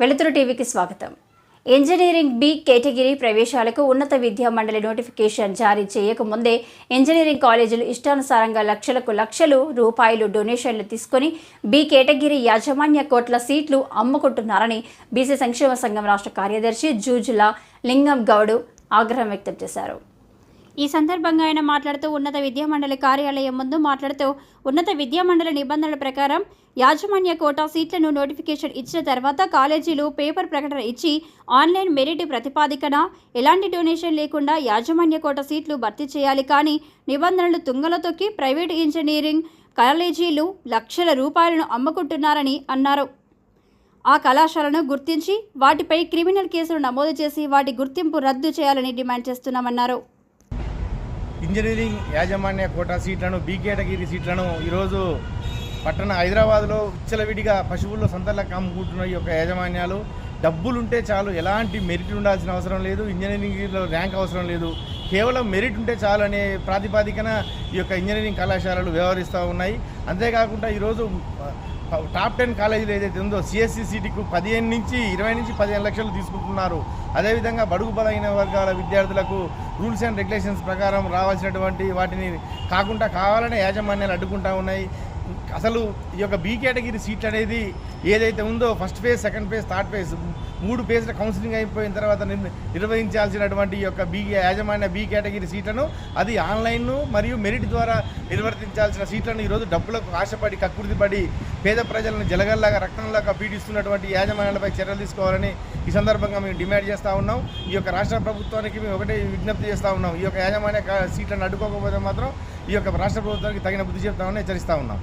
వెలుతురు టీవీకి స్వాగతం. ఇంజనీరింగ్ బి కేటగిరీ ప్రవేశాలకు ఉన్నత విద్యా మండలి నోటిఫికేషన్ జారీ చేయకముందే ఇంజనీరింగ్ కాలేజీలు ఇష్టానుసారంగా లక్షలకు లక్షలు రూపాయలు డొనేషన్లు తీసుకొని బి కేటగిరీ యాజమాన్య కోట్ల సీట్లు అమ్ముకుంటున్నారని బీసీ సంక్షేమ సంఘం రాష్ట్ర కార్యదర్శి జూజుల లింగం గౌడ్ ఆగ్రహం వ్యక్తం చేశారు. ఈ సందర్భంగా ఆయన మాట్లాడుతూ ఉన్నత విద్యామండలి కార్యాలయం ముందు మాట్లాడుతూ ఉన్నత విద్యామండలి నిబంధనల ప్రకారం యాజమాన్య కోటా సీట్లను నోటిఫికేషన్ ఇచ్చిన తర్వాత కాలేజీలు పేపర్ ప్రకటన ఇచ్చి ఆన్లైన్ మెరిట్ ప్రతిపాదికన? ఎలాంటి డొనేషన్ లేకుండా యాజమాన్య కోట సీట్లు భర్తీ చేయాలి కానీ నిబంధనలు తుంగలో తొక్కి ప్రైవేట్ ఇంజనీరింగ్ కాలేజీలు లక్షల రూపాయలను అమ్ముకుంటున్నారని అన్నారు. ఆ కళాశాలను గుర్తించి వాటిపై క్రిమినల్ కేసులు నమోదు చేసి వాటి గుర్తింపు రద్దు చేయాలని డిమాండ్ చేస్తున్నామన్నారు. ఇంజనీరింగ్ యాజమాన్య కోటా సీట్లను బీ కేటగిరీ సీట్లను ఈరోజు పట్టణ హైదరాబాద్లో ఉచ్చలవిడిగా పశువుల్లో సంతలకు అమ్ముకుంటున్న ఈ యొక్క యాజమాన్యాలు. డబ్బులుంటే చాలు ఎలాంటి మెరిట్ ఉండాల్సిన అవసరం లేదు ఇంజనీరింగ్లో ర్యాంక్ అవసరం లేదు. కేవలం మెరిట్ ఉంటే చాలు అనే ప్రాతిపాదికన ఈ యొక్క ఇంజనీరింగ్ కళాశాలలు వ్యవహరిస్తూ ఉన్నాయి. అంతేకాకుండా ఈరోజు టాప్ టెన్ కాలేజీలు ఏదైతే ఉందో సిఎస్సి సీటీకు పదిహేను నుంచి ఇరవై నుంచి పదిహేను లక్షలు తీసుకుంటున్నారు. అదేవిధంగా బడుగు బలైన వర్గాల విద్యార్థులకు రూల్స్ అండ్ రెగ్యులేషన్స్ ప్రకారం రావాల్సినటువంటి వాటిని కాకుండా కావాలనే యాజమాన్యాలు అడ్డుకుంటా ఉన్నాయి. అసలు ఈ యొక్క బీ కేటగిరీ సీట్ అనేది ఏదైతే ఉందో first phase second phase third phase మూడు ఫేజ్ల కౌన్సిలింగ్ అయిపోయిన తర్వాత నిర్- నిర్వహించాల్సినటువంటి ఈ యొక్క బీ యాజమాన్య బీ కేటగిరీ సీట్లను అది ఆన్లైన్ మరియు మెరిట్ ద్వారా నిర్వర్తించాల్సిన సీట్లను ఈరోజు డబ్బులకు ఆశపడి కక్కుర్తిపడి పేద ప్రజలను జలగల్లాగా రక్తంలాగా పీడిస్తున్నటువంటి యాజమాన్యాలపై చర్యలు తీసుకోవాలని ఈ సందర్భంగా మేము డిమాండ్ చేస్తూ ఉన్నాం. ఈ యొక్క రాష్ట్ర ప్రభుత్వానికి మేము ఒకటే విజ్ఞప్తి చేస్తూ ఉన్నాం. ఈ యొక్క యాజమాన్య సీట్లను అడ్డుకోకపోతే మాత్రం ఈ యొక్క రాష్ట్ర ప్రభుత్వానికి తగిన బుద్ధి చెప్తామని హెచ్చరిస్తూ ఉన్నాం.